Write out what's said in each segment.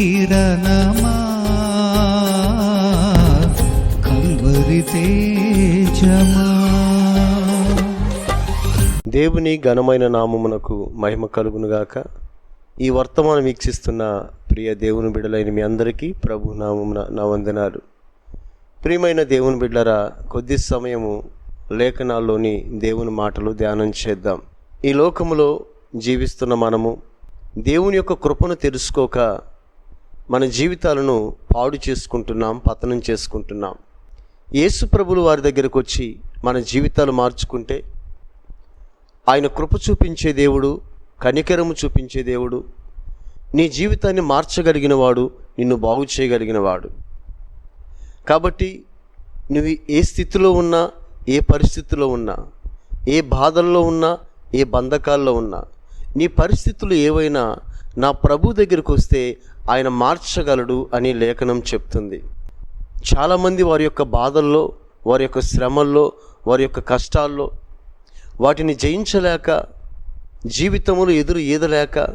కిరణమా? Calvary తేజమా? దేవుని ఘనమైన నామమునకు మహిమ కలుగునుగాక. ఈ వర్తమానం వీక్షిస్తున్న ప్రియ దేవుని బిడ్డలైన మీ అందరికీ ప్రభు నామమున నా వందనాలు. ప్రియమైన దేవుని బిడ్డరా కొద్ది సమయము లేఖనాల్లోని దేవుని మాటలు ధ్యానం చేద్దాం. ఈ లోకములో జీవిస్తున్న మనము దేవుని యొక్క కృపను తెలుసుకోక మన జీవితాలను పాడు చేసుకుంటున్నాం పతనం చేసుకుంటున్నాం. యేసు ప్రభులు వారి దగ్గరకు వచ్చి మన జీవితాలు మార్చుకుంటే ఆయన కృప చూపించే దేవుడు కనికరము చూపించే దేవుడు నీ జీవితాన్ని మార్చగలిగిన వాడు నిన్ను బాగు చేయగలిగినవాడు. కాబట్టి నువ్వు ఏ స్థితిలో ఉన్నా ఏ పరిస్థితిలో ఉన్నా ఏ బాధల్లో ఉన్నా ఏ బంధకాల్లో ఉన్నా నీ పరిస్థితులు ఏవైనా నా ప్రభు దగ్గరికి వస్తే ఆయన మార్చగలడు అని లేఖనం చెప్తుంది. చాలామంది వారి యొక్క బాధల్లో వారి యొక్క శ్రమల్లో వారి యొక్క కష్టాల్లో వాటిని జయించలేక జీవితములు ఎదురు ఈదలేక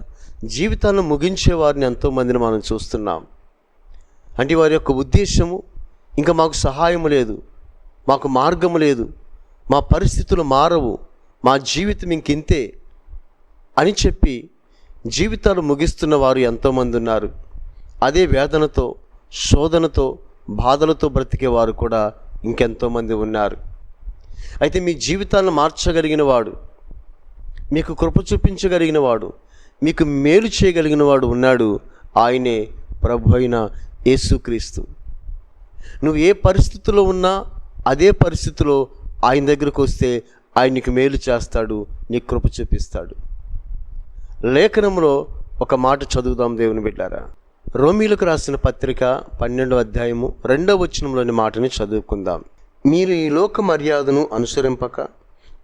జీవితాన్ని ముగించే వారిని ఎంతోమందిని మనం చూస్తున్నాం. అంటే వారి యొక్క ఉద్దేశము ఇంకా మాకు సహాయము లేదు మాకు మార్గము లేదు మా పరిస్థితులు మారవు మా జీవితం ఇంకింతే అని చెప్పి జీవితాలు ముగిస్తున్న వారు ఎంతోమంది ఉన్నారు. అదే వేదనతో శోధనతో బాధలతో బ్రతికే వారు కూడా ఇంకెంతోమంది ఉన్నారు. అయితే మీ జీవితాలను మార్చగలిగిన వాడు మీకు కృప చూపించగలిగిన వాడు మీకు మేలు చేయగలిగిన వాడు ఉన్నాడు ఆయనే ప్రభు అయిన యేసుక్రీస్తు. నువ్వు ఏ పరిస్థితిలో ఉన్నా అదే పరిస్థితిలో ఆయన దగ్గరకు వస్తే ఆయన నీకు మేలు చేస్తాడు నీకు కృప చూపిస్తాడు. లేఖనంలో ఒక మాట చదువుదాం దేవుని బిడ్డారా? రోమీలకు రాసిన పత్రిక పన్నెండు అధ్యాయము రెండవ వచనంలోని మాటని చదువుకుందాం. మీరు ఈ లోక మర్యాదను అనుసరింపక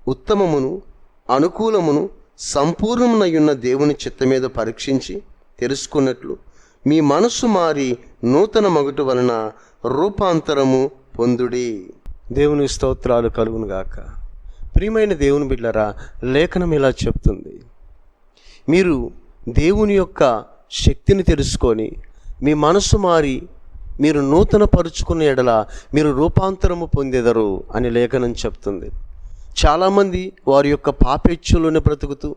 ఉత్తమమును అనుకూలమును సంపూర్ణమునయున్న దేవుని చిత్త మీద పరీక్షించి తెలుసుకున్నట్లు మీ మనస్సు మారి నూతన మగుట వలన రూపాంతరము పొందుడి. దేవుని స్తోత్రాలు కలుగునుగాక ప్రియమైన దేవుని బిడ్డరా లేఖనం ఇలా చెప్తుంది. మీరు దేవుని యొక్క శక్తిని తెలుసుకొని మీ మనసు మారి మీరు నూతన పరుచుకున్న ఎడల మీరు రూపాంతరము పొందెదరు అని లేఖనం చెప్తుంది. చాలామంది వారి యొక్క పాపేచ్ఛలోనే బ్రతుకుతూ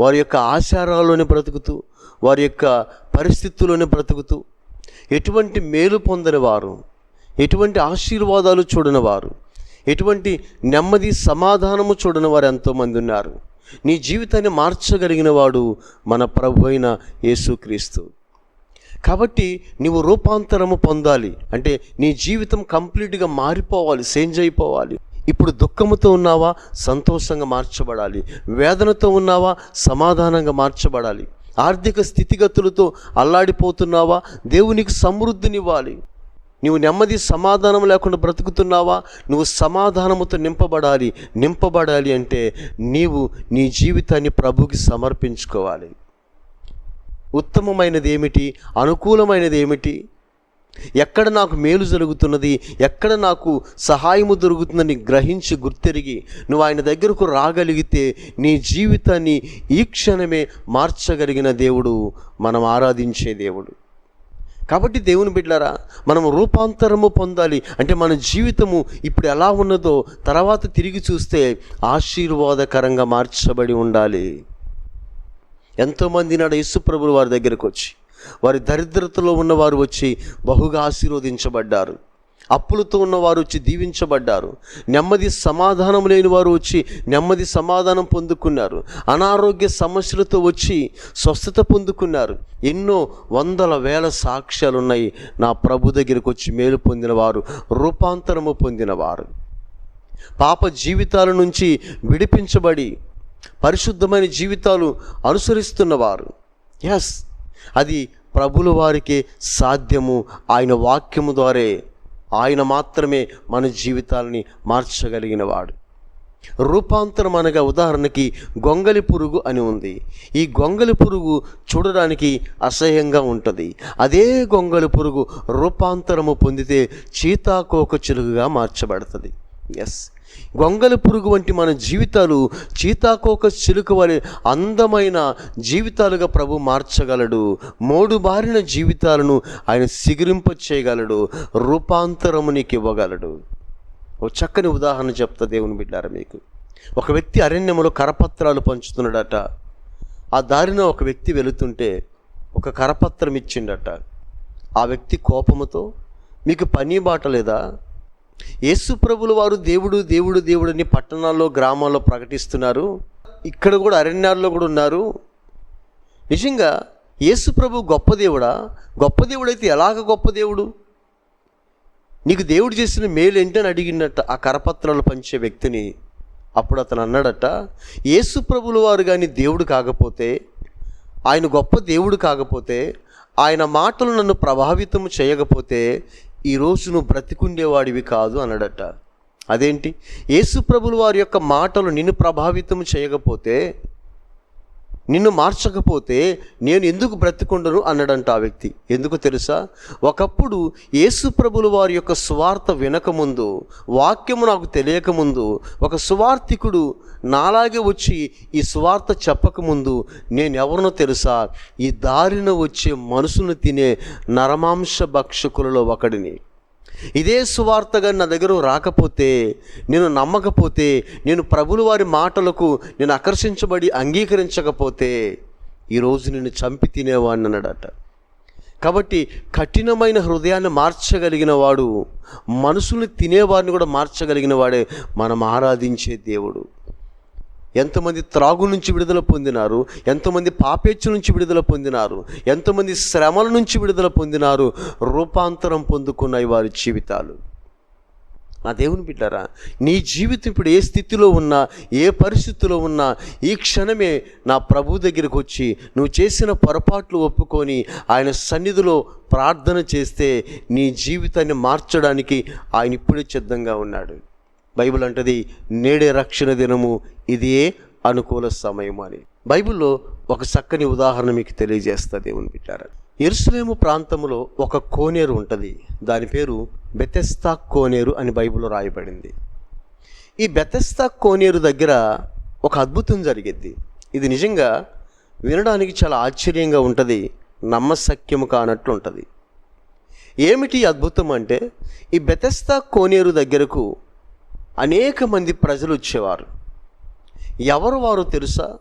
వారి యొక్క ఆచారాల్లోనే బ్రతుకుతూ వారి యొక్క పరిస్థితుల్లోనే బ్రతుకుతూ ఎటువంటి మేలు పొందని వారు ఎటువంటి ఆశీర్వాదాలు చూడని వారు ఎటువంటి నెమ్మది సమాధానము చూడని వారు ఎంతోమంది ఉన్నారు. నీ జీవితాన్ని మార్చగలిగిన వాడు మన ప్రభు అయిన యేసుక్రీస్తు కాబట్టి నీవు రూపాంతరము పొందాలి. అంటే నీ జీవితం కంప్లీట్గా మారిపోవాలి చేంజ్ అయిపోవాలి. ఇప్పుడు దుఃఖముతో ఉన్నావా? సంతోషంగా మార్చబడాలి. వేదనతో ఉన్నావా? సమాధానంగా మార్చబడాలి. ఆర్థిక స్థితిగతులతో అల్లాడిపోతున్నావా? దేవునికి సమృద్ధినివ్వాలి. నువ్వు నెమ్మది సమాధానం లేకుండా బ్రతుకుతున్నావా? నువ్వు సమాధానముతో నింపబడాలి. నింపబడాలి అంటే నీవు నీ జీవితాన్ని ప్రభుకి సమర్పించుకోవాలి. ఉత్తమమైనది ఏమిటి? అనుకూలమైనది ఏమిటి? ఎక్కడ నాకు మేలు జరుగుతున్నది? ఎక్కడ నాకు సహాయము దొరుకుతుందని గ్రహించి గుర్తెరిగి నువ్వు ఆయన దగ్గరకు రాగలిగితే నీ జీవితాన్ని ఈ క్షణమే మార్చగలిగిన దేవుడు మనం ఆరాధించే దేవుడు. కాబట్టి దేవుని బిడ్డారా మనం రూపాంతరము పొందాలి. అంటే మన జీవితము ఇప్పుడు ఎలా ఉన్నదో తర్వాత తిరిగి చూస్తే ఆశీర్వాదకరంగా మార్చబడి ఉండాలి. ఎంతోమంది నాడు యేసుప్రభులు వారి దగ్గరకు వచ్చి వారి దరిద్రతలో ఉన్నవారు వచ్చి బహుగా ఆశీర్వదించబడ్డారు. అప్పులతో ఉన్నవారు వచ్చి దీవించబడ్డారు. నెమ్మది సమాధానం లేని వారు వచ్చి నెమ్మది సమాధానం పొందుకున్నారు. అనారోగ్య సమస్యలతో వచ్చి స్వస్థత పొందుకున్నారు. ఎన్నో వందల వేల సాక్ష్యాలు ఉన్నాయి నా ప్రభు దగ్గరికి వచ్చి మేలు పొందినవారు రూపాంతరము పొందినవారు. పాప జీవితాల నుంచి విడిపించబడి పరిశుద్ధమైన జీవితాలు అనుసరిస్తున్నవారు. ఎస్ అది ప్రభుల వారికే సాధ్యము. ఆయన వాక్యము ద్వారే ఆయన మాత్రమే మన జీవితాలని మార్చగలిగిన వాడు రూపాంతరం అనగా ఉదాహరణకి గొంగలి పురుగు అని ఉంది. ఈ గొంగలి పురుగు చూడడానికి అసహ్యంగా ఉంటుంది. అదే గొంగలి పురుగు రూపాంతరము పొందితే చీతాకోక చిలుగుగా మార్చబడుతుంది. ఎస్ గొంగలి పురుగు వంటి మన జీవితాలు చీతాకోక చిలుక వారి అందమైన జీవితాలుగా ప్రభు మార్చగలడు. మోడు బారిన జీవితాలను ఆయన సిగిరింప చేయగలడు. రూపాంతరము నీకు ఇవ్వగలడు. ఒక చక్కని ఉదాహరణ చెప్తా దేవుని బిడ్డారా మీకు. ఒక వ్యక్తి అరణ్యములో కరపత్రాలు పంచుతున్నాడట. ఆ దారిన ఒక వ్యక్తి వెళుతుంటే ఒక కరపత్రం ఇచ్చిండట. ఆ వ్యక్తి కోపముతో మీకు పని బాట లేదా? యేసు ప్రభులు వారు దేవుడు దేవుడు దేవుడని పట్టణాల్లో గ్రామాల్లో ప్రకటిస్తున్నారు. ఇక్కడ కూడా అరణ్యాల్లో కూడా ఉన్నారు. నిజంగా యేసు ప్రభు గొప్ప దేవుడా? గొప్ప దేవుడైతే ఎలాగ గొప్ప దేవుడు? నీకు దేవుడు చేసిన మేలు ఏంటని అడిగినట్ట ఆ కరపత్రాలు పంచే వ్యక్తిని అప్పుడు అతను అన్నాడట యేసు ప్రభులు వారు కానీ దేవుడు కాకపోతే ఆయన గొప్ప దేవుడు కాకపోతే ఆయన మాటలు నన్ను ప్రభావితం చేయకపోతే ఈరోజు నువ్వు బ్రతికుండేవాడివి కాదు అన్నాడట. అదేంటి? యేసు ప్రభులు వారి యొక్క మాటలు నిన్ను ప్రభావితం చేయకపోతే నిన్ను మార్చకపోతే నేను ఎందుకు బ్రతికుండను? అన్నాడంట ఆ వ్యక్తి. ఎందుకు తెలుసా? ఒకప్పుడు యేసు ప్రభులు వారి యొక్క స్వార్థ వినకముందు వాక్యము నాకు తెలియకముందు ఒక సువార్థికుడు నాలాగే వచ్చి ఈ స్వార్థ చెప్పకముందు నేను ఎవరినో తెలుసా? ఈ దారిన వచ్చే మనసును తినే నరమాంస భక్షకులలో ఒకడిని. ఇదే సువార్తగా నా దగ్గర రాకపోతే నేను నమ్మకపోతే నేను ప్రభులు వారి మాటలకు నేను ఆకర్షించబడి అంగీకరించకపోతే ఈరోజు నేను చంపి తినేవాడిని అన్నాడట. కాబట్టి కఠినమైన హృదయాన్ని మార్చగలిగిన వాడు మనసుని తినేవారిని కూడా మార్చగలిగిన వాడే మనం ఆరాధించే దేవుడు. ఎంతమంది త్రాగు నుంచి విడుదల పొందినారు? ఎంతమంది పాపేచ్చు నుంచి విడుదల పొందినారు? ఎంతమంది శ్రమల నుంచి విడుదల పొందినారు? రూపాంతరం పొందుకున్నాయి వారి జీవితాలు. నా దేవుని బిడ్డారా నీ జీవితం ఇప్పుడు ఏ స్థితిలో ఉన్నా ఏ పరిస్థితిలో ఉన్నా ఈ క్షణమే నా ప్రభు దగ్గరికి వచ్చి నువ్వు చేసిన పొరపాట్లు ఒప్పుకొని ఆయన సన్నిధిలో ప్రార్థన చేస్తే నీ జీవితాన్ని మార్చడానికి ఆయన ఇప్పుడే సిద్ధంగా ఉన్నాడు. బైబిల్ అంటది నేడే రక్షణ దినము ఇదే అనుకూల సమయం అని. బైబిల్లో ఒక చక్కని ఉదాహరణ మీకు తెలియజేస్తా దేవుని పెట్టారు ఎరుసలేము ప్రాంతంలో ఒక కోనేరు ఉంటుంది. దాని పేరు బెతెస్తా కోనేరు అని బైబిల్లో రాయబడింది. ఈ బెతెస్తా కోనేరు దగ్గర ఒక అద్భుతం జరిగిద్ది. ఇది నిజంగా వినడానికి చాలా ఆశ్చర్యంగా ఉంటుంది నమ్మశక్యము కానట్లు ఉంటుంది. ఏమిటి అద్భుతం అంటే ఈ బెతెస్తా కోనేరు దగ్గరకు అనేక మంది ప్రజలు వచ్చేవారు. ఎవరు వారు తెలుసా?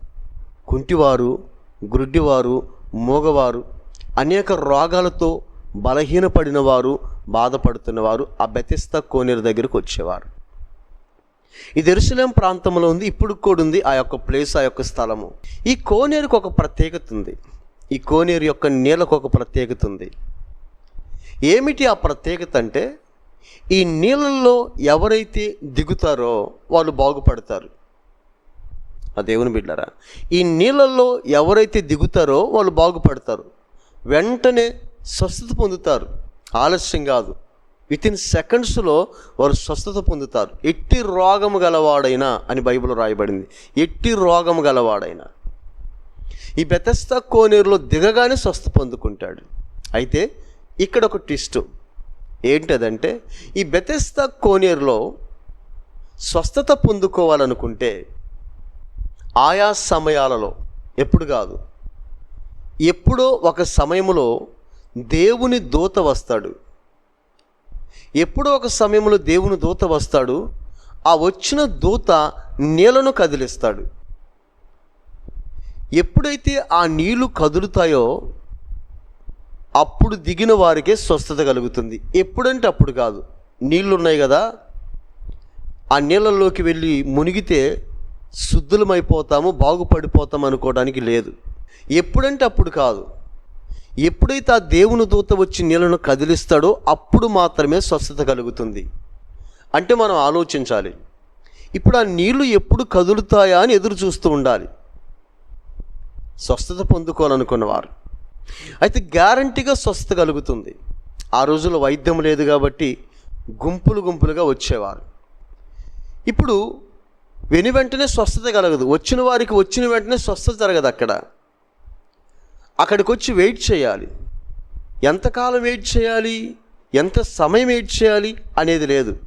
కుంటివారు గుడ్డివారు మూగవారు అనేక రోగాలతో బలహీనపడిన వారు బాధపడుతున్నవారు ఆ బెతిస్త కోనేరు దగ్గరకు వచ్చేవారు. ఇది ఎరుసలేం ప్రాంతంలో ఉంది ఇప్పుడు కూడా ఉంది ఆ యొక్క ప్లేస్ ఆ యొక్క స్థలము. ఈ కోనేరుకు ఒక ప్రత్యేకత ఉంది. ఈ కోనేరు యొక్క నీళ్ళకు ఒక ప్రత్యేకత ఉంది. ఏమిటి ఆ ప్రత్యేకత అంటే ఈ నీళ్ళల్లో ఎవరైతే దిగుతారో వాళ్ళు బాగుపడతారు. ఆ దేవుని బిడ్డరా ఈ నీళ్ళల్లో ఎవరైతే దిగుతారో వాళ్ళు బాగుపడతారు. వెంటనే స్వస్థత పొందుతారు. ఆలస్యం కాదు. విత్ ఇన్ సెకండ్స్లో వారు స్వస్థత పొందుతారు. ఎట్టి రోగము గలవాడైనా అని బైబిల్ రాయబడింది. ఎట్టి రోగము గలవాడైనా. ఈ బెతస్త కోనేరులో దిగగానే స్వస్థ పొందుకుంటాడు. అయితే ఇక్కడ ఒక ట్విస్ట్. ఏంటదంటే ఈ బెతస్త కోనేరులో స్వస్థత పొందుకోవాలనుకుంటే ఆయా సమయాలలో ఎప్పుడు కాదు. ఎప్పుడో ఒక సమయంలో దేవుని దూత వస్తాడు. ఎప్పుడో ఒక సమయంలో దేవుని దూత వస్తాడు. ఆ వచ్చిన దూత నీళ్ళను కదిలిస్తాడు. ఎప్పుడైతే ఆ నీళ్ళు కదులుతాయో అప్పుడు దిగిన వారికే స్వస్థత కలుగుతుంది. ఎప్పుడంటే అప్పుడు కాదు. నీళ్ళు ఉన్నాయి కదా. ఆ నీళ్ళల్లోకి వెళ్ళి మునిగితే శుద్ధులమైపోతాము బాగుపడిపోతాం అనుకోవడానికి లేదు. ఎప్పుడంటే అప్పుడు కాదు. ఎప్పుడైతే ఆ దేవుని దూత వచ్చి నీళ్ళను కదిలిస్తాడో అప్పుడు మాత్రమే స్వస్థత కలుగుతుంది. అంటే మనం ఆలోచించాలి. ఇప్పుడు ఆ నీళ్ళు ఎప్పుడు కదులుతాయా అని ఎదురు చూస్తూ ఉండాలి. స్వస్థత పొందుకోవాలనుకున్నవారు. అయితే గ్యారంటీగా స్వస్థత కలుగుతుంది. ఆ రోజుల్లో వైద్యం లేదు కాబట్టి గుంపులు గుంపులుగా వచ్చేవారు. ఇప్పుడు వెను వెంటనే స్వస్థత కలగదు. వచ్చిన వారికి వచ్చిన వెంటనే స్వస్థత జరగదు అక్కడ. అక్కడికి వచ్చి వెయిట్ చేయాలి. ఎంతకాలం వెయిట్ చేయాలి? ఎంత సమయం వెయిట్ చేయాలి అనేది లేదు.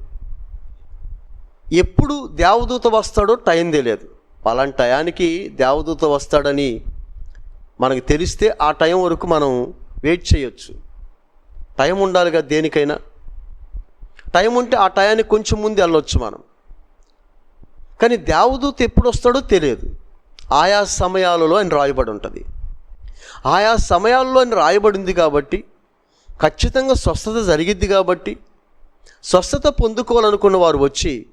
ఎప్పుడు దేవదూత వస్తాడో టైం తెలియదు. పలాంటి టయానికి దేవదూత వస్తాడని మనకు తెలిస్తే ఆ టైం వరకు మనం వెయిట్ చేయొచ్చు. టైం ఉండాలి కదా దేనికైనా. టైం ఉంటే ఆ టయానికి కొంచెం ముందు వెళ్ళొచ్చు మనం. కానీ దేవదూత ఎప్పుడు వస్తాడో తెలియదు. ఆయా సమయాలలో ఆయన రాయబడి ఉంటుంది. ఆయా సమయాల్లో ఆయన రాయబడింది కాబట్టి ఖచ్చితంగా స్వస్థత జరిగిద్ది కాబట్టి స్వస్థత పొందుకోవాలనుకున్న వారు వచ్చి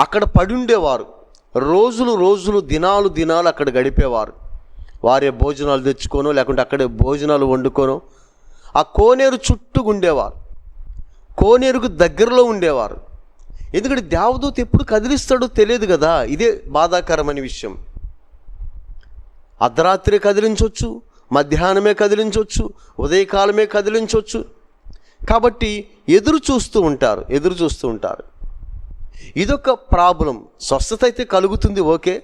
అక్కడ పడి ఉండేవారు. రోజులు రోజులు దినాలు దినాలు అక్కడ గడిపేవారు. వారే భోజనాలు తెచ్చుకోనో లేకుంటే అక్కడే భోజనాలు వండుకోనో ఆ కోనేరు చుట్టూ ఉండేవారు కోనేరుకు దగ్గరలో ఉండేవారు. ఎందుకంటే దేవదూత ఎప్పుడు కదిలిస్తాడో తెలియదు కదా. ఇదే బాధాకరమైన విషయం. అర్ధరాత్రి కదిలించవచ్చు మధ్యాహ్నమే కదిలించవచ్చు ఉదయకాలమే కదిలించవచ్చు కాబట్టి ఎదురు చూస్తూ ఉంటారు ఎదురు చూస్తూ ఉంటారు. ఇదొక ప్రాబ్లం. స్వస్థత అయితే కలుగుతుంది ఓకే.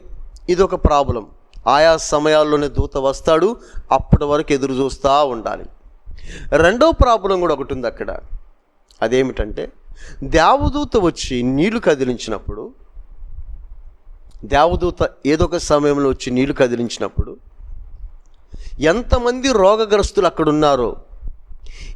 ఇదొక ప్రాబ్లం. ఆయా సమయాల్లోనే దూత వస్తాడు అప్పటి వరకు ఎదురు చూస్తూ ఉండాలి. రెండో ప్రాబ్లం కూడా ఒకటి ఉంది అక్కడ. అదేమిటంటే దేవదూత వచ్చి నీళ్ళు కదిలించినప్పుడు దేవదూత ఏదో ఒక సమయంలో వచ్చి నీళ్ళు కదిలించినప్పుడు ఎంతమంది రోగగ్రస్తులు అక్కడున్నారో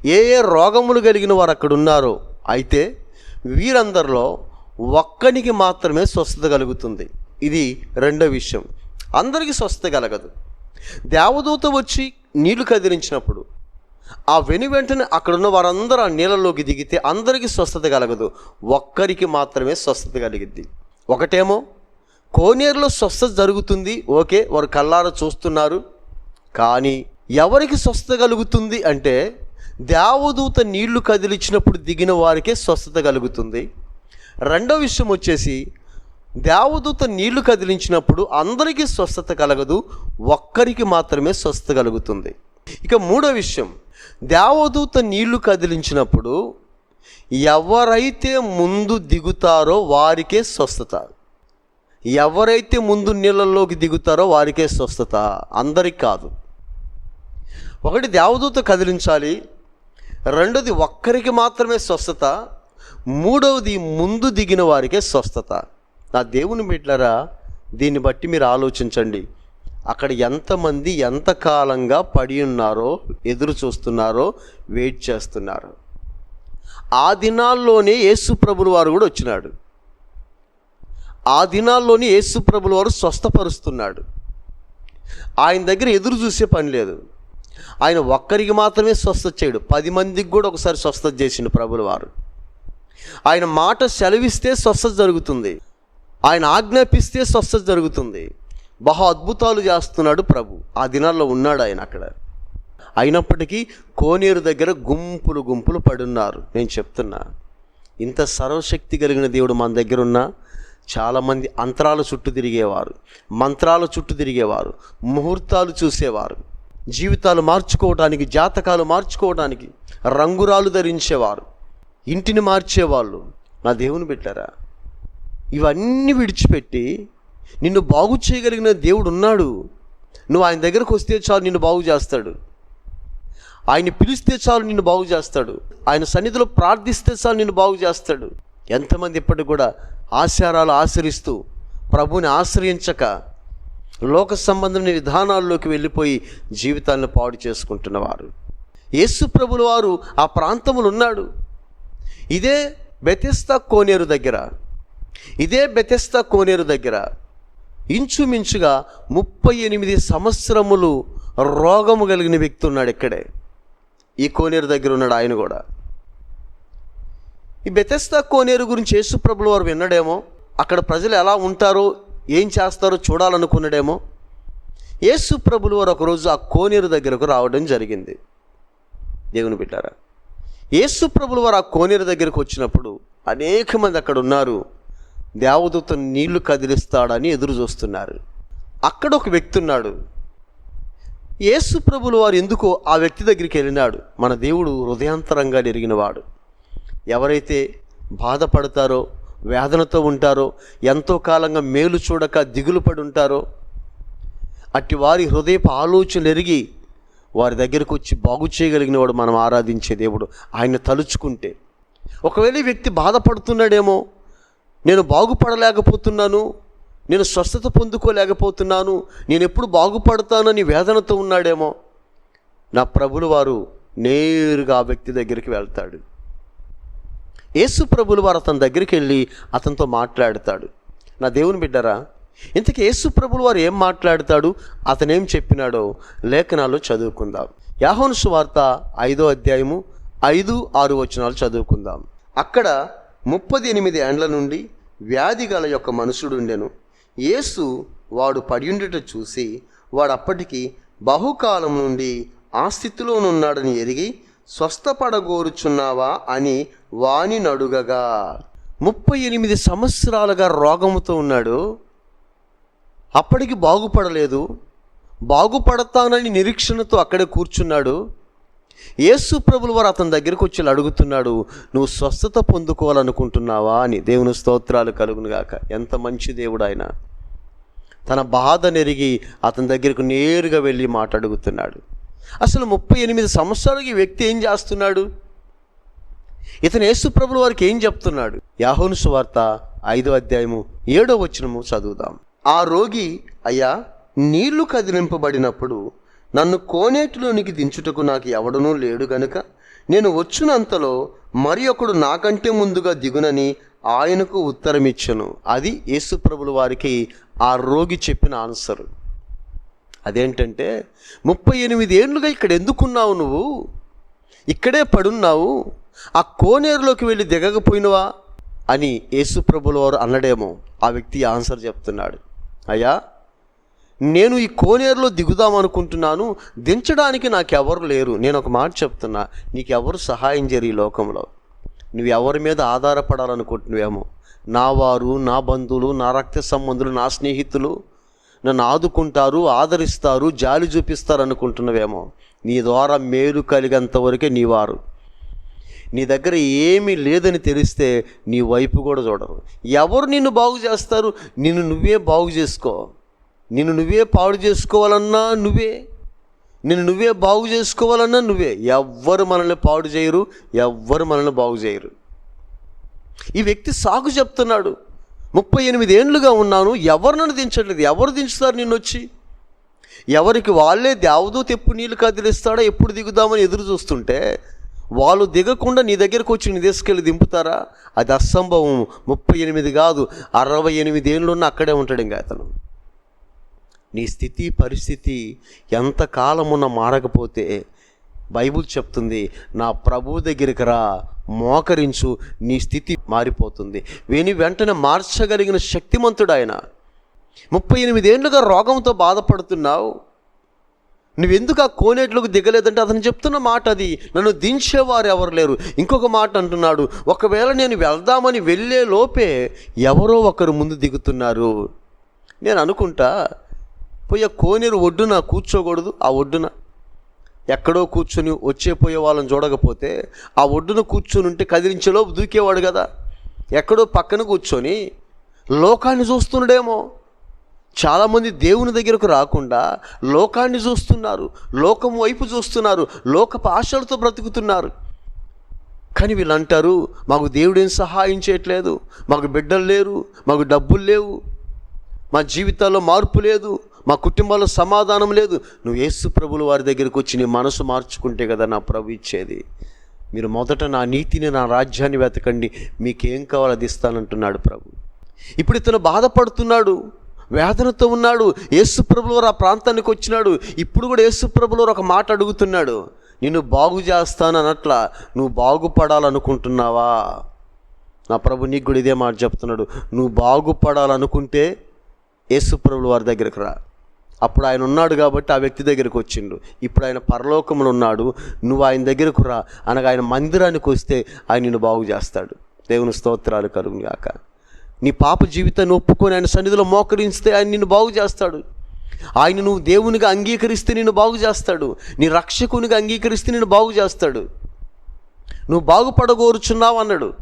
ఏ ఏ రోగములు కలిగిన వారు అక్కడ ఉన్నారో అయితే వీరందరిలో ఒక్కనికి మాత్రమే స్వస్థత కలుగుతుంది. ఇది రెండో విషయం. అందరికీ స్వస్థత కలగదు. దేవదూత వచ్చి నీళ్ళు కదిలించినప్పుడు ఆ వెను వెంటనే అక్కడున్న వారందరూ ఆ నీళ్ళలోకి దిగితే అందరికీ స్వస్థత కలగదు. ఒక్కరికి మాత్రమే స్వస్థత కలిగిద్ది. ఒకటేమో కోనేరులో స్వస్థత జరుగుతుంది ఓకే వారు కళ్ళార చూస్తున్నారు కానీ ఎవరికి స్వస్థత కలుగుతుంది అంటే దేవదూత నీళ్ళు కదిలించినప్పుడు దిగిన వారికే స్వస్థత కలుగుతుంది. రెండో విషయం వచ్చేసి దేవదూత నీళ్ళు కదిలించినప్పుడు అందరికీ స్వస్థత కలగదు ఒక్కరికి మాత్రమే స్వస్థత కలుగుతుంది. ఇక మూడో విషయం. దేవదూత నీళ్ళు కదిలించినప్పుడు ఎవరైతే ముందు దిగుతారో వారికే స్వస్థత. ఎవరైతే ముందు నీళ్ళల్లోకి దిగుతారో వారికే స్వస్థత. అందరికి కాదు. ఒకటి దేవదూత కదిలించాలి. రెండోది ఒక్కరికి మాత్రమే స్వస్థత. మూడవది ముందు దిగిన వారికే స్వస్థత. నా దేవుని బిడ్లరా దీన్ని బట్టి మీరు ఆలోచించండి. అక్కడ ఎంతమంది ఎంతకాలంగా పడి ఉన్నారో ఎదురు చూస్తున్నారో వెయిట్ చేస్తున్నారు. ఆ దినాల్లోనే యేసు ప్రభులు వారు కూడా వచ్చినాడు. ఆ దినాల్లోనే యేసు ప్రభుల వారు స్వస్థపరుస్తున్నాడు. ఆయన దగ్గర ఎదురు చూసే పని లేదు. ఆయన ఒక్కరికి మాత్రమే స్వస్థ చేయడు. పది మందికి కూడా ఒకసారి స్వస్థ చేసిండు ప్రభుల వారు. ఆయన మాట సెలవిస్తే స్వస్థ జరుగుతుంది. ఆయన ఆజ్ఞాపిస్తే స్వస్థ జరుగుతుంది. బహు అద్భుతాలు చేస్తున్నాడు ప్రభు. ఆ దినాల్లో ఉన్నాడు ఆయన అక్కడ. అయినప్పటికీ కోనేరు దగ్గర గుంపులు గుంపులు పడున్నారు. నేను చెప్తున్నా ఇంత సర్వశక్తి కలిగిన దేవుడు మన దగ్గర ఉన్నా చాలామంది అంతరాల చుట్టూ తిరిగేవారు మంత్రాల చుట్టూ తిరిగేవారు ముహూర్తాలు చూసేవారు జీవితాలు మార్చుకోవడానికి జాతకాలు మార్చుకోవడానికి రంగురాలు ధరించేవారు ఇంటిని మార్చేవాళ్ళు. నా దేవుని పెట్టారా ఇవన్నీ విడిచిపెట్టి నిన్ను బాగు చేయగలిగిన దేవుడు ఉన్నాడు. నువ్వు ఆయన దగ్గరకు వస్తే చాలు నిన్ను బాగు చేస్తాడు. ఆయన పిలిస్తే చాలు నిన్ను బాగు చేస్తాడు. ఆయన సన్నిధిలో ప్రార్థిస్తే చాలు నిన్ను బాగు చేస్తాడు. ఎంతమంది ఇప్పటికి కూడా ఆశారాలు ఆశ్రయిస్తూ ప్రభుని ఆశ్రయించక లోక సంబంధమైన విధానాల్లోకి వెళ్ళిపోయి జీవితాలను పాడు చేసుకుంటున్నవారు. యేసు ప్రభుల వారు ఆ ప్రాంతములు ఉన్నాడు. ఇదే బెతెస్తా కోనేరు దగ్గర. ఇదే బెతెస్తా కోనేరు దగ్గర. ఇంచుమించుగా ముప్పై ఎనిమిది సంవత్సరములు రోగము కలిగిన వ్యక్తి ఉన్నాడు ఇక్కడే. ఈ కోనేరు దగ్గర ఉన్నాడు ఆయన కూడా. ఈ బెతెస్తా కోనేరు గురించి యేసుప్రభులు వారు విన్నాడేమో అక్కడ ప్రజలు ఎలా ఉంటారో ఏం చేస్తారో చూడాలనుకున్నాడేమో యేసు ప్రభులు వారు ఒకరోజు ఆ కోనేరు దగ్గరకు రావడం జరిగింది. దేవుని బిడ్డారా యేసు ప్రభులు వారు ఆ కోనేరు దగ్గరకు వచ్చినప్పుడు అనేక మంది అక్కడ ఉన్నారు. దేవదూత నీళ్ళు కదిలిస్తాడని ఎదురు చూస్తున్నారు అక్కడ ఒక వ్యక్తి ఉన్నాడు యేసు ప్రభులు వారు ఎందుకో ఆ వ్యక్తి దగ్గరికి వెళ్ళినాడు. మన దేవుడు హృదయాంతరంగా ఎరిగినవాడు. ఎవరైతే బాధపడతారో వేదనతో ఉంటారో ఎంతో కాలంగా మేలు చూడక దిగులు పడి ఉంటారో అట్టి వారి హృదయపు ఆలోచనలు ఎరిగి వారి దగ్గరకు వచ్చి బాగు చేయగలిగిన వాడు మనం ఆరాధించే దేవుడు. ఆయన తలుచుకుంటే. ఒకవేళ ఈ వ్యక్తి బాధపడుతున్నాడేమో నేను బాగుపడలేకపోతున్నాను నేను స్వస్థత పొందుకోలేకపోతున్నాను నేను ఎప్పుడు బాగుపడతానని వేదనతో ఉన్నాడేమో. నా ప్రభులు వారు నేరుగా ఆ వ్యక్తి దగ్గరికి వెళ్తాడు. యేసు ప్రభులు వారు అతని దగ్గరికి వెళ్ళి అతనితో మాట్లాడతాడు. నా దేవుని బిడ్డరా ఇంతకీ యేసు ప్రభులు వారు ఏం మాట్లాడతాడు? అతనేం చెప్పినాడో లేఖనాల్లో చదువుకుందాం. యాహోను సువార్త ఐదో అధ్యాయము ఐదు ఆరు వచనాలు చదువుకుందాం. అక్కడ ముప్పది ఎనిమిది ఏండ్ల నుండి వ్యాధి గల యొక్క మనుషుడుండెను. యేసు వాడు పడియుండుట చూసి వాడు అప్పటికి బహుకాలం నుండి ఆ స్థితిలోనున్నాడని ఎరిగి స్వస్థపడగోరుచున్నావా? అని వాని నడుగగా ముప్పై ఎనిమిది సంవత్సరాలుగా రోగముతో ఉన్నాడు. అప్పటికి బాగుపడలేదు. బాగుపడతానని నిరీక్షణతో అక్కడే కూర్చున్నాడు. యేసు ప్రభుల వారు అతని దగ్గరికి వచ్చి అడుగుతున్నాడు నువ్వు స్వస్థత పొందుకోవాలనుకుంటున్నావా? అని దేవుని స్తోత్రాలు కలుగునుగాక ఎంత మంచి దేవుడు ఆయన. తన బాధ నెరిగి అతని దగ్గరకు నేరుగా వెళ్ళి మాట అడుగుతున్నాడు అసలు ముప్పై ఎనిమిది సంవత్సరాలకి వ్యక్తి ఏం చేస్తున్నాడు? ఇతను యేసు ప్రభుల వారికి ఏం చెప్తున్నాడు? యాహోను సువార్త ఐదో అధ్యాయము ఏడో వచనము చదువుదాం. ఆ రోగి అయ్యా నీళ్ళు కదిలింపబడినప్పుడు నన్ను కోనేటిలోనికి దించుటకు నాకు ఎవడనూ లేడు గనుక నేను వచ్చినంతలో మరి ఒకడు నాకంటే ముందుగా దిగునని ఆయనకు ఉత్తరమిచ్చను. అది యేసుప్రభుల వారికి ఆ రోగి చెప్పిన ఆన్సర్. అదేంటంటే ముప్పై ఎనిమిది ఏళ్ళుగా ఇక్కడ ఎందుకున్నావు నువ్వు? ఇక్కడే పడున్నావు? ఆ కోనేరులోకి వెళ్ళి దిగకపోయినవా? అని యేసుప్రభుల వారు అన్నడేమో ఆ వ్యక్తి ఆన్సర్ చెప్తున్నాడు. అయ్యా నేను ఈ కోనేరులో దిగుదాం అనుకుంటున్నాను దించడానికి నాకెవరు లేరు. నేను ఒక మాట చెప్తున్నా నీకెవరు సహాయం చేయరు ఈ లోకంలో. నువ్వు ఎవరి మీద ఆధారపడాలనుకుంటున్నావేమో? నా వారు నా బంధువులు నా రక్త సంబంధులు నా స్నేహితులు నన్ను ఆదుకుంటారు ఆదరిస్తారు జాలి చూపిస్తారు అనుకుంటున్నావేమో నీ ద్వారా మేలు కలిగేంత వరకే నీ వారు. నీ దగ్గర ఏమీ లేదని తెలిస్తే నీ వైపు కూడా చూడరు. ఎవరు నిన్ను బాగు చేస్తారు? నిన్ను నువ్వే బాగు చేసుకో. నిన్ను నువ్వే పాడు చేసుకోవాలన్నా నువ్వే. నిన్ను నువ్వే బాగు చేసుకోవాలన్నా నువ్వే. ఎవ్వరు మనల్ని పాడు చేయరు ఎవ్వరు మనల్ని బాగు చేయరు. ఈ వ్యక్తి సాగు చెప్తున్నాడు. ముప్పై ఎనిమిది ఏండ్లుగా ఉన్నాను ఎవరు నన్ను దించట్లేదు? ఎవరు దించుతారు నిన్ను వచ్చి? ఎవరికి వాళ్ళే దేవదూత ఎప్పుడు నీళ్ళు కదిలిస్తాడో ఎప్పుడు దిగుదామని ఎదురు చూస్తుంటే వాళ్ళు దిగకుండా నీ దగ్గరకు వచ్చి నీ తీసుకెళ్ళి దింపుతారా? అది అసంభవం. ముప్పై ఎనిమిది కాదు అరవై ఎనిమిది ఏళ్ళున్న అక్కడే ఉంటాడు ఇంకా అతను. నీ స్థితి పరిస్థితి ఎంతకాలమున మారకపోతే బైబుల్ చెప్తుంది నా ప్రభు దగ్గరికి రా మోకరించు నీ స్థితి మారిపోతుంది. వేని వెంటనే మార్చగలిగిన శక్తిమంతుడు ఆయన ముప్పై ఎనిమిదేళ్ళుగా రోగంతో బాధపడుతున్నావు. నువ్వెందుకు ఆ కోనేట్లోకి దిగలేదంటే అతను చెప్తున్న మాట అది. నన్ను దించేవారు ఎవరు లేరు. ఇంకొక మాట అంటున్నాడు ఒకవేళ నేను వెళ్దామని వెళ్ళే లోపే ఎవరో ఒకరు ముందు దిగుతున్నారు. నేను అనుకుంటా పోయి కోనేరు ఒడ్డున కూర్చోకూడదు ఆ ఒడ్డున. ఎక్కడో కూర్చొని వచ్చే పోయే వాళ్ళని చూడకపోతే ఆ ఒడ్డున కూర్చొని ఉంటే కదిలించేలోపు దూకేవాడు కదా. ఎక్కడో పక్కన కూర్చొని లోకాన్ని చూస్తున్నాడేమో. చాలామంది దేవుని దగ్గరకు రాకుండా లోకాన్ని చూస్తున్నారు లోకం వైపు చూస్తున్నారు లోకపు ఆశలతో బ్రతుకుతున్నారు. కానీ వీళ్ళు అంటారు మాకు దేవుడేం సహాయం చేయట్లేదు మాకు బిడ్డలు లేరు మాకు డబ్బులు లేవు మా జీవితాల్లో మార్పు లేదు మా కుటుంబాల్లో సమాధానం లేదు. నువ్వు యేసు ప్రభుల వారి దగ్గరికి వచ్చి నీ మనసు మార్చుకుంటే కదా నా ప్రభు ఇచ్చేది. మీరు మొదట నా నీతిని నా రాజ్యాన్ని వెతకండి. మీకేం కావాలో అది ఇస్తానంటున్నాడు ప్రభు. ఇప్పుడు ఇతను బాధపడుతున్నాడు. వేదనతో ఉన్నాడు. ఏసు ప్రభుల వారు ఆ ప్రాంతానికి వచ్చినాడు. ఇప్పుడు కూడా ఏసు ప్రభుల ఒక మాట అడుగుతున్నాడు. నిన్ను బాగు చేస్తాను అనట్లా నువ్వు బాగుపడాలనుకుంటున్నావా? నా ప్రభు నీకు కూడా ఇదే మాట చెప్తున్నాడు. నువ్వు బాగుపడాలనుకుంటే యేసుప్రభుల వారి దగ్గరకు రా. అప్పుడు ఆయన ఉన్నాడు కాబట్టి ఆ వ్యక్తి దగ్గరికి వచ్చిండు. ఇప్పుడు ఆయన పరలోకములు ఉన్నాడు. నువ్వు ఆయన దగ్గరకు రా. అనగా ఆయన మందిరానికి వస్తే ఆయన నిన్ను బాగు చేస్తాడు. దేవుని స్తోత్రాలు కలుగును గాక. నీ పాప జీవితాన్ని ఒప్పుకొని ఆయన సన్నిధిలో మోకరిస్తే ఆయన నిన్ను బాగు చేస్తాడు. ఆయన నువ్వు దేవునిగా అంగీకరిస్తే నిన్ను బాగు చేస్తాడు. నీ రక్షకునిగా అంగీకరిస్తే నిన్ను బాగు చేస్తాడు. నువ్వు బాగుపడగోరుచున్నావు అన్నాడు.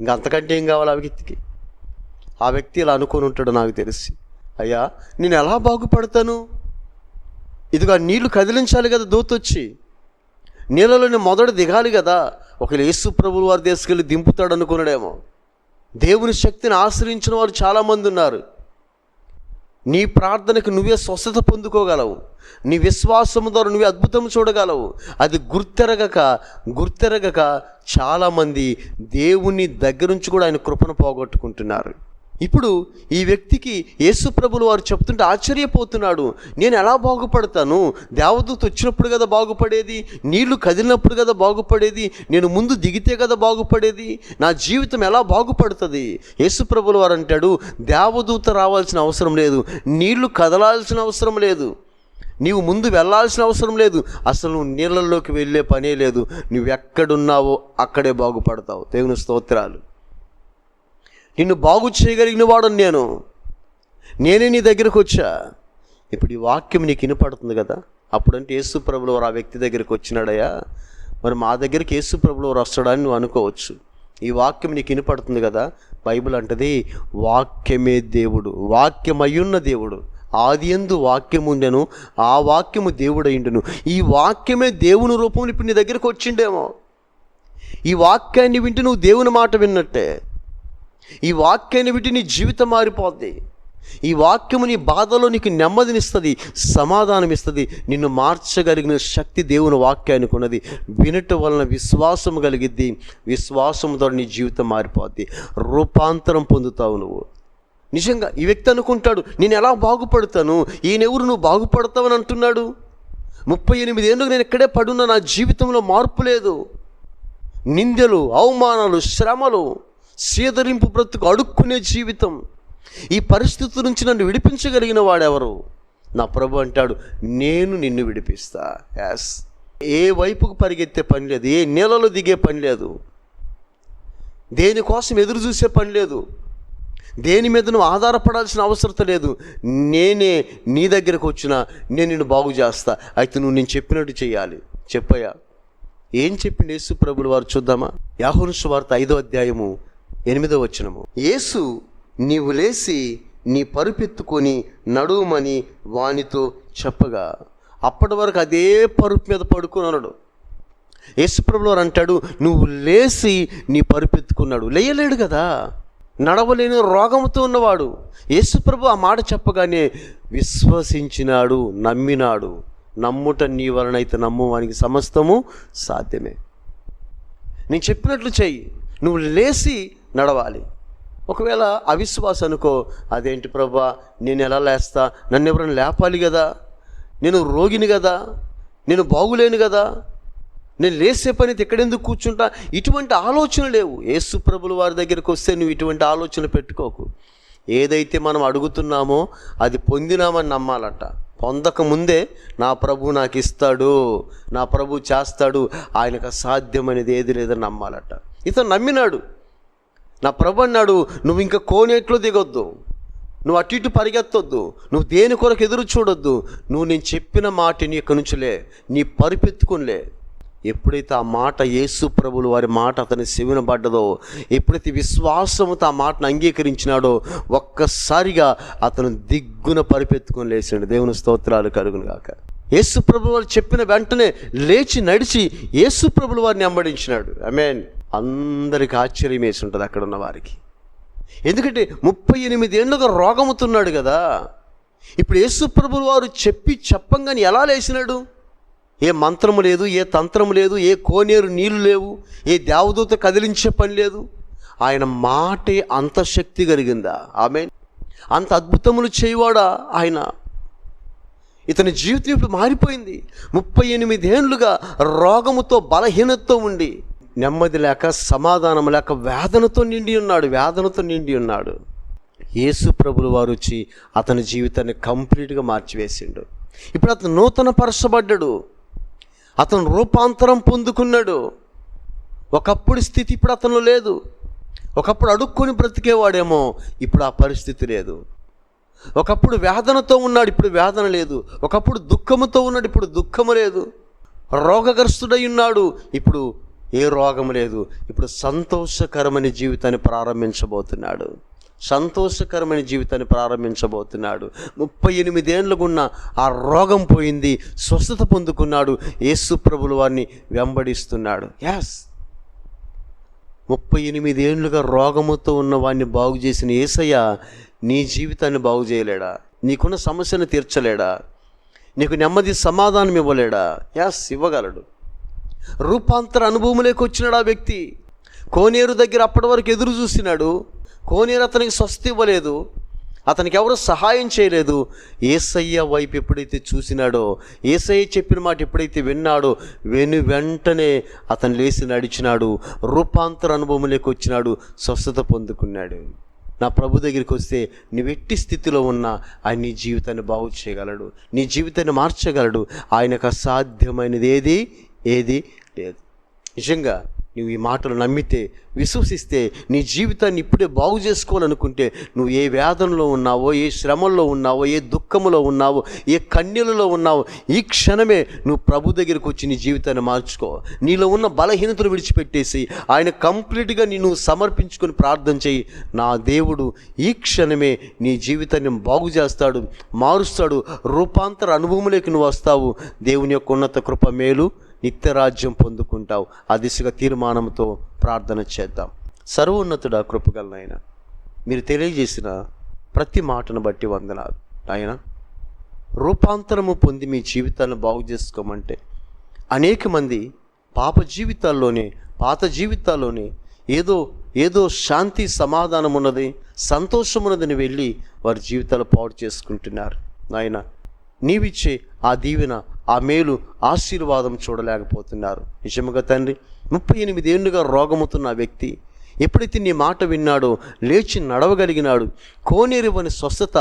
ఇంకా అంతకంటే ఏం కావాలి ఆ వ్యక్తికి? ఆ వ్యక్తి ఇలా అనుకొని ఉంటాడు నాకు తెలిసి. అయ్యా నేను ఎలా బాగుపడతాను? ఇదిగా నీళ్ళు కదిలించాలి కదా దోతొచ్చి. నీళ్ళలోని మొదట దిగాలి కదా. ఒకవేళ యేసు ప్రభులు వారి తీసుకెళ్ళి దింపుతాడు అనుకున్నాడేమో దేవుని శక్తిని ఆశ్రయించిన వారు చాలామంది ఉన్నారు. నీ ప్రార్థనకు నువ్వే స్వస్థత పొందుకోగలవు. నీ విశ్వాసము ద్వారా నువ్వే అద్భుతం చూడగలవు. అది గుర్తెరగక గుర్తెరగక చాలామంది దేవుని దగ్గర నుంచి కూడా ఆయన కృపను పోగొట్టుకుంటున్నారు. ఇప్పుడు ఈ వ్యక్తికి యేసుప్రభులు వారు చెప్తుంటే ఆశ్చర్యపోతున్నాడు. నేను ఎలా బాగుపడతాను? దేవదూత వచ్చినప్పుడు కదా బాగుపడేది? నీళ్ళు కదిలినప్పుడు కదా బాగుపడేది? నేను ముందు దిగితే కదా బాగుపడేది? నా జీవితం ఎలా బాగుపడుతుంది? యేసుప్రభులు వారు అంటాడు దేవదూత రావాల్సిన అవసరం లేదు. నీళ్ళు కదలాల్సిన అవసరం లేదు. నీవు ముందు వెళ్ళాల్సిన అవసరం లేదు. అసలు నువ్వు నీళ్ళల్లోకి వెళ్ళే పనే లేదు. నువ్వు ఎక్కడున్నావో అక్కడే బాగుపడతావు. దేవుని స్తోత్రాలు. నిన్ను బాగు చేయగలిగిన వాడు నేను. నేనే నీ దగ్గరకు వచ్చా. ఇప్పుడు ఈ వాక్యం నీకు వినపడుతుంది కదా? అప్పుడంటే యేసు ప్రభులు వారు ఆ వ్యక్తి దగ్గరికి వచ్చినాడయ్యా. మరి మా దగ్గరికి యేసు ప్రభులు వారు వస్తాడని నువ్వు అనుకోవచ్చు. ఈ వాక్యం నీకు వినపడుతుంది కదా? బైబిల్ అంటది వాక్యమే దేవుడు వాక్యమయ్యున్న దేవుడు. ఆది ఎందు వాక్యం ఉండెను ఆ వాక్యము దేవుడయిండును. ఈ వాక్యమే దేవుని రూపంలో ఇప్పుడు నీ దగ్గరకు వచ్చిండేమో. ఈ వాక్యాన్ని వింటే నువ్వు దేవుని మాట విన్నట్టే. ఈ వాక్యాన్ని విటి నీ జీవితం మారిపోద్ది. ఈ వాక్యము నీ బాధలో నీకు నెమ్మదినిస్తుంది సమాధానం ఇస్తుంది నిన్ను మార్చగలిగిన శక్తి దేవుని వాక్యానికి ఉన్నది. వినటం వలన విశ్వాసం కలిగిద్ది. విశ్వాసంతో నీ జీవితం మారిపోద్ది. రూపాంతరం పొందుతావు నువ్వు. నిజంగా ఈ వ్యక్తి అనుకుంటాడు నేను ఎలా బాగుపడతాను? ఈయనెవరు నువ్వు బాగుపడతావని అంటున్నాడు. ముప్పై ఎనిమిది ఏళ్ళకు నేను ఇక్కడే పడున్న నా జీవితంలో మార్పు లేదు. నిందెలు అవమానాలు శ్రమలు సీదరింపు బ్రతుకు అడుక్కునే జీవితం. ఈ పరిస్థితి నుంచి నన్ను విడిపించగలిగిన వాడెవరు? నా ప్రభు అంటాడు నేను నిన్ను విడిపిస్తా. యాస్ ఏ వైపుకు పరిగెత్తే పని లేదు ఏ నీళ్ళలో దిగే పని లేదు దేనికోసం ఎదురు చూసే పని లేదు దేని మీద నువ్వు ఆధారపడాల్సిన అవసరత లేదు. నేనే నీ దగ్గరకు వచ్చిన నేను నిన్ను బాగు చేస్తా. అయితే నువ్వు నేను చెప్పినట్టు చేయాలి చెప్పయ్యా. ఏం చెప్పింది యేసు ప్రభులు వారు చూద్దామా? యాహోను వార్త ఐదో అధ్యాయము ఎనిమిదో వచనము. యేసు నీవు లేచి నీ పరుపెత్తుకొని నడుమని వానితో చెప్పగా అప్పటి వరకు అదే పరుపు మీద పడుకుని ఉన్నాడు. యేసుప్రభులు వారు అంటాడు నువ్వు లేచి నీ పరుపెత్తుకున్నాడు. లేయలేడు కదా. నడవలేని రోగంతో ఉన్నవాడు. యేసుప్రభు ఆ మాట చెప్పగానే విశ్వసించినాడు నమ్మినాడు. నమ్ముట నీ వలనైతే నమ్మువానికి సమస్తము సాధ్యమే. నేను చెప్పినట్లు చెయ్యి. నువ్వు లేచి నడవాలి. ఒకవేళ అవిశ్వాసం అనుకో అదేంటి ప్రభా నేను ఎలా లేస్తా? నన్ను ఎవరైనా లేపాలి కదా? నేను రోగిని కదా? నేను బాగులేను కదా? నేను లేసే పని అయితే ఎక్కడెందుకు కూర్చుంటా? ఇటువంటి ఆలోచన లేవు. యేసు ప్రభుల వారి దగ్గరికి వస్తే నువ్వు ఇటువంటి ఆలోచన పెట్టుకోకు. ఏదైతే మనం అడుగుతున్నామో అది పొందినామని నమ్మాలట. పొందకముందే నా ప్రభు నాకు ఇస్తాడు నా ప్రభు చేస్తాడు ఆయనకు అసాధ్యమనేది ఏది లేదని నమ్మాలట. ఇతను నమ్మినాడు. నా ప్రభు అన్నాడు నువ్వు ఇంకా కోనేట్లో దిగొద్దు. నువ్వు అటు ఇటు పరిగెత్తొద్దు. నువ్వు దేని కొరకు ఎదురు చూడొద్దు. నువ్వు నేను చెప్పిన మాటని ఇక్కడి నుంచిలే నీ పరిపెత్తుకునిలే ఎప్పుడైతే ఆ మాట యేసు ప్రభులు వారి మాట అతని శివున పడ్డదో ఎప్పుడైతే విశ్వాసముతో ఆ మాటను అంగీకరించినాడో ఒక్కసారిగా అతను దిగ్గున పరిపెత్తుకొని లేచాడు దేవుని స్తోత్రాలు కలుగును గాక. యేసు ప్రభు వారు చెప్పిన వెంటనే లేచి నడిచి యేసు ప్రభులు వారిని అంబడించినాడు. ఐ మీన్ అందరికి ఆశ్చర్యం వేసి ఉంటుంది అక్కడ ఉన్న వారికి. ఎందుకంటే ముప్పై ఎనిమిది ఏళ్ళుగా రోగముతున్నాడు కదా. ఇప్పుడు యేసుప్రభులు వారు చెప్పి చెప్పంగాని ఎలా లేచినాడు? ఏ మంత్రము లేదు ఏ తంత్రము లేదు ఏ కోనేరు నీళ్ళు లేవు ఏ దేవదూత కదిలించే పని లేదు. ఆయన మాటే అంత శక్తి కలిగిందా? ఆమె అంత అద్భుతములు చేయవాడా ఆయన? ఇతని జీవితం ఇప్పుడు మారిపోయింది. ముప్పై ఎనిమిదేండ్లుగా రోగముతో బలహీనతతో ఉండి నెమ్మది లేక సమాధానం లేక వేదనతో నిండి ఉన్నాడు వేదనతో నిండి ఉన్నాడు. యేసు ప్రభులు వారు వచ్చి అతని జీవితాన్ని కంప్లీట్గా మార్చివేసిండు. ఇప్పుడు అతను నూతన పరచబడ్డాడు అతను రూపాంతరం పొందుకున్నాడు. ఒకప్పుడు స్థితి ఇప్పుడు అతను లేదు. ఒకప్పుడు అడుక్కొని బ్రతికేవాడేమో ఇప్పుడు ఆ పరిస్థితి లేదు. ఒకప్పుడు వేదనతో ఉన్నాడు ఇప్పుడు వేదన లేదు. ఒకప్పుడు దుఃఖముతో ఉన్నాడు ఇప్పుడు దుఃఖము లేదు. రోగగ్రస్తుడై ఉన్నాడు ఇప్పుడు ఏ రోగం లేదు. ఇప్పుడు సంతోషకరమైన జీవితాన్ని ప్రారంభించబోతున్నాడు. సంతోషకరమైన జీవితాన్ని ప్రారంభించబోతున్నాడు. ముప్పై ఎనిమిదేండ్లకున్న ఆ రోగం పోయింది. స్వస్థత పొందుకున్నాడు. యేసు ప్రభులు వారిని వెంబడిస్తున్నాడు. యాస్ ముప్పై ఎనిమిదేండ్లుగా రోగముతో ఉన్న వాడిని బాగు చేసిన ఏసయ్య నీ జీవితాన్ని బాగు చేయలేడా? నీకున్న సమస్యను తీర్చలేడా? నీకు నెమ్మది సమాధానం ఇవ్వలేడా? యాస్ ఇవ్వగలడు. రూపాంతర అనుభవంలోకి వచ్చినాడు ఆ వ్యక్తి. కోనేరు దగ్గర అప్పటి వరకు ఎదురు చూసినాడు. కోనేరు అతనికి స్వస్తి ఇవ్వలేదు. అతనికి ఎవరు సహాయం చేయలేదు. ఏసయ్య వైపు ఎప్పుడైతే చూసినాడో ఏసయ్య చెప్పిన మాట ఎప్పుడైతే విన్నాడో వెను వెంటనే అతను లేచి నడిచినాడు. రూపాంతర అనుభవంలోకి వచ్చినాడు. స్వస్థత పొందుకున్నాడు. నా ప్రభు దగ్గరికి వస్తే నువ్వు ఎట్టి స్థితిలో ఉన్నా ఆయన నీ జీవితాన్ని బాగు చేయగలడు. నీ జీవితాన్ని మార్చగలడు. ఆయనకు అసాధ్యమైనది ఏది? ఏది లేదు. నిజంగా నువ్వు ఈ మాటలు నమ్మితే విశ్వసిస్తే నీ జీవితాన్ని ఇప్పుడే బాగు చేసుకోవాలనుకుంటే నువ్వు ఏ వేదనలో ఉన్నావో ఏ శ్రమల్లో ఉన్నావో ఏ దుఃఖములో ఉన్నావో ఏ కన్యలలో ఉన్నావో ఈ క్షణమే నువ్వు ప్రభు దగ్గరికి వచ్చి నీ జీవితాన్ని మార్చుకో. నీలో ఉన్న బలహీనతను విడిచిపెట్టేసి ఆయన కంప్లీట్గా నిన్ను సమర్పించుకొని ప్రార్థన చేయి. నా దేవుడు ఈ క్షణమే నీ జీవితాన్ని బాగు చేస్తాడు మారుస్తాడు రూపాంతర అనుభవంలోకి నువ్వు వస్తావు. దేవుని యొక్క ఉన్నత కృప మేలు. నిత్యరాజ్యం పొందుకుంటావు. ఆ దిశగా తీర్మానంతో ప్రార్థన చేద్దాం. సర్వోన్నతుడా కృపగలనైన మీరు తెలియజేసిన ప్రతి మాటను బట్టి వందనాలు. ఆయన రూపాంతరము పొంది మీ జీవితాన్ని బాగు చేసుకోమంటే అనేక మంది పాప జీవితాల్లోనే పాత జీవితాల్లోనే ఏదో ఏదో శాంతి సమాధానం ఉన్నది సంతోషం ఉన్నదని వెళ్ళి వారి జీవితాలు పాడు చేసుకుంటున్నారు. నాయన నీవిచ్చే ఆ దీవెన ఆ మేలు ఆశీర్వాదం చూడలేకపోతున్నారు. నిజముగా తండ్రి ముప్పై ఎనిమిది ఏళ్ళుగా రోగముతున్న వ్యక్తి ఎప్పుడైతే నీ మాట విన్నాడో లేచి నడవగలిగినాడు కోనేరువని స్వస్థత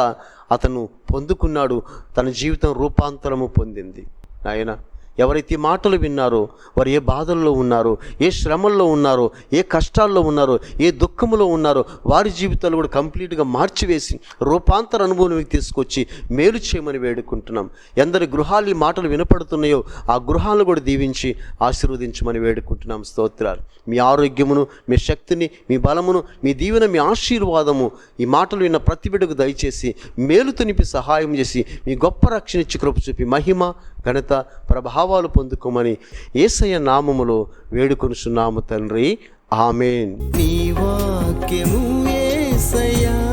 అతను పొందుకున్నాడు తన జీవితం రూపాంతరము పొందింది. నాయనా ఎవరైతే మాటలు విన్నారో వారు ఏ బాధల్లో ఉన్నారో ఏ శ్రమల్లో ఉన్నారో ఏ కష్టాల్లో ఉన్నారో ఏ దుఃఖములో ఉన్నారో వారి జీవితాలు కూడా కంప్లీట్గా మార్చివేసి రూపాంతర అనుభవం తీసుకొచ్చి మేలు చేయమని వేడుకుంటున్నాం. ఎందరి గృహాలు ఈ మాటలు వినపడుతున్నాయో ఆ గృహాలను కూడా దీవించి ఆశీర్వదించమని వేడుకుంటున్నాం. స్తోత్రాలు. మీ ఆరోగ్యమును మీ శక్తిని మీ బలమును మీ దీవెన మీ ఆశీర్వాదము ఈ మాటలు విన్న ప్రతి బిడ్డకు దయచేసి మేలు నింపి సహాయం చేసి మీ గొప్ప రక్షణ ఇచ్చి కృప చూపి మహిమ ఘనత ప్రభావాలు పొందుకోమని ఏసయ్య నామములో వేడుకొనుచున్నాము తండ్రి. ఆమెన్. నీ వాక్యము యేసయ్యా